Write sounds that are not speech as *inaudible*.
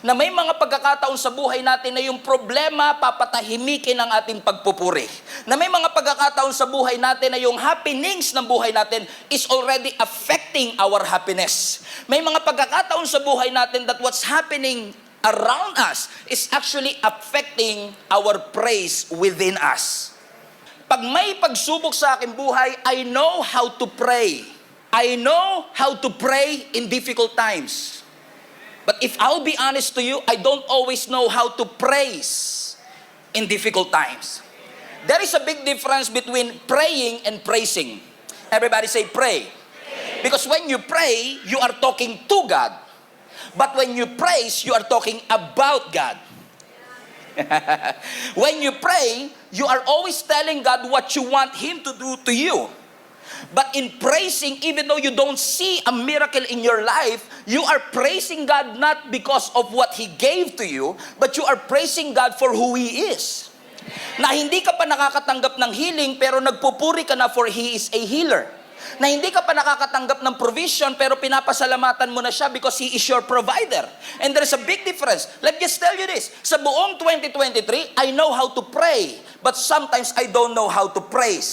na may mga pagkakataon sa buhay natin na yung problema papatahimikin ang ating pagpupuri. Na may mga pagkakataon sa buhay natin na yung happenings ng buhay natin is already affecting our happiness. May mga pagkakataon sa buhay natin that what's happening around us is actually affecting our praise within us. Pag may pagsubok sa aking buhay, I know how to pray. I know how to pray in difficult times. But if I'll be honest to you, I don't always know how to praise in difficult times. There is a big difference between praying and praising. Everybody say pray. Because when you pray, you are talking to God. But when you praise, you are talking about God. *laughs* when you pray, you are always telling God what you want Him to do to you. But in praising, even though you don't see a miracle in your life, you are praising God not because of what He gave to you, but you are praising God for who He is. Na hindi ka pa nakakatanggap ng healing, pero nagpupuri ka na for He is a healer. Na hindi ka pa nakakatanggap ng provision, pero pinapasalamatan mo na siya because He is your provider. And there is a big difference. Let me just tell you this. Sa buong 2023, I know how to pray, but sometimes I don't know how to praise.